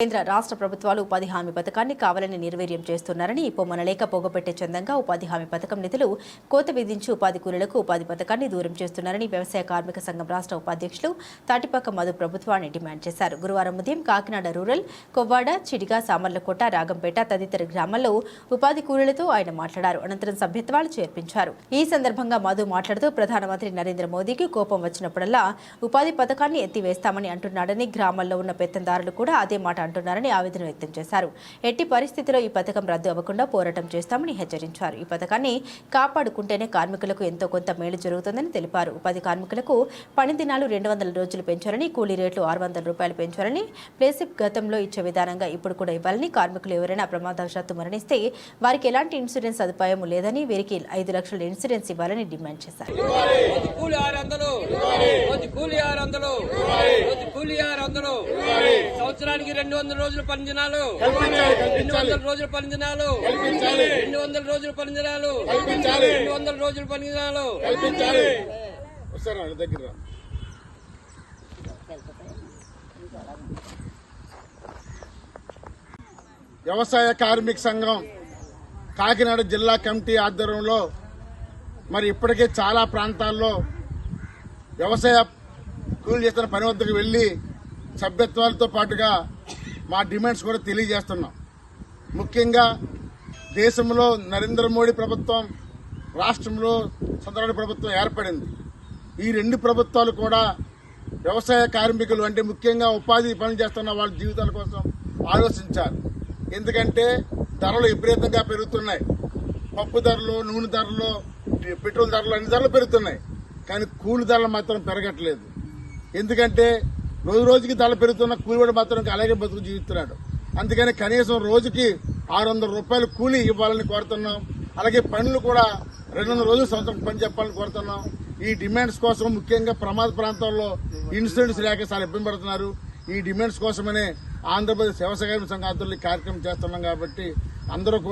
కేంద్ర రాష్ట్ర ప్రభుత్వాలు ఉపాధి హామీ పథకాన్ని కావాలని నిర్వీర్యం చేస్తున్నారని పొమ్మనలేక పోగొట్టే చందంగా ఉపాధి హామీ పథకం నిధులు కోత విధించి ఉపాధి కూలీలకు ఉపాధి పథకాన్ని దూరం చేస్తున్నారని వ్యవసాయ కార్మిక సంఘం రాష్ట్ర ఉపాధ్యక్షులు తాటిపాక మధు ప్రభుత్వాన్ని డిమాండ్ చేశారు. గురువారం ఉదయం కాకినాడ రూరల్ కొవ్వాడ చిడిగా సామర్లకోట రాగంపేట తదితర గ్రామాల్లో ఉపాధి కూలీలతో ఆయన మాట్లాడారు. అనంతరం సభ్యత్వాలు చేర్పించారు. ఈ సందర్భంగా మధు మాట్లాడుతూ ప్రధానమంత్రి నరేంద్ర మోదీకి కోపం వచ్చినప్పుడల్లా ఉపాధి పథకాన్ని ఎత్తివేస్తామని అంటున్నాడని గ్రామాల్లో ఉన్న పెత్తందారులు కూడా అదే మాట అంటున్నారని ఆవేదన వ్యక్తం చేశారు. ఎట్టి పరిస్థితిలో ఈ పథకం రద్దు అవ్వకుండా పోరాటం చేస్తామని హెచ్చరించారు. ఈ పథకాన్ని కాపాడుకుంటేనే కార్మికులకు ఎంతో కొంత మేలు జరుగుతుందని తెలిపారు. ఉపాధి కార్మికులకు పని దినాలు రెండు వందల రోజులు పెంచారని కూలీ రేట్లు ఆరు వందల రూపాయలు పెంచారని ప్లేసిప్ గతంలో ఇచ్చే విధానంగా ఇప్పుడు కూడా ఇవ్వాలని కార్మికులు ఎవరైనా ప్రమాదవశాత్తు మరణిస్తే వారికి ఎలాంటి ఇన్సూరెన్స్ సదుపాయం లేదని వీరికి ఐదు లక్షల ఇన్సూరెన్స్ ఇవ్వాలని డిమాండ్ చేశారు. సంవత్సరానికి రెండు వందల రోజులు పని దినాలు రెండు వందల రోజులు పని దినాలు రెండు వందల రోజులు పని దినాలు రెండు వందల రోజులు పని దినాలు దగ్గర. వ్యవసాయ కార్మిక సంఘం కాకినాడ జిల్లా కమిటీ ఆధ్వర్యంలో మరి ఇప్పటికే చాలా ప్రాంతాల్లో వ్యవసాయ కూలి చేస్తున్న పని వద్దకు వెళ్ళి సభ్యత్వాలతో పాటుగా మా డిమాండ్స్ కూడా తెలియజేస్తున్నాం. ముఖ్యంగా దేశంలో నరేంద్ర మోడీ ప్రభుత్వం రాష్ట్రంలో చంద్రబాబు ప్రభుత్వం ఏర్పడింది. ఈ రెండు ప్రభుత్వాలు కూడా వ్యవసాయ కార్మికులు అంటే ముఖ్యంగా ఉపాధి పనులు చేస్తున్న వాళ్ళ జీవితాల కోసం ఆలోచించాలి. ఎందుకంటే ధరలు విపరీతంగా పెరుగుతున్నాయి. పప్పు ధరలు నూనె ధరలు పెట్రోల్ ధరలు అన్ని ధరలు పెరుగుతున్నాయి. కానీ కూలి ధరలు మాత్రం పెరగట్లేదు. ఎందుకంటే రోజు రోజుకి తల పెరుగుతున్న కూలివాడు మాత్రం అలాగే బతుకు జీవిస్తున్నాడు. అందుకని కనీసం రోజుకి ఆరు వందల రూపాయలు కూలీ ఇవ్వాలని కోరుతున్నాం. అలాగే పనులు కూడా రెండు వందల రోజులు సంవత్సరం పని చెప్పాలని కోరుతున్నాం. ఈ డిమాండ్స్ కోసం ముఖ్యంగా ప్రమాద ప్రాంతాల్లో ఇన్సూరెన్స్ లేక చాలా ఇబ్బంది పడుతున్నారు. ఈ డిమాండ్స్ కోసమనే ఆంధ్రప్రదేశ్ వ్యవసాయ సంఘ ఆధ్వర్యంలో కార్యక్రమం చేస్తున్నాం కాబట్టి అందరూ కూడా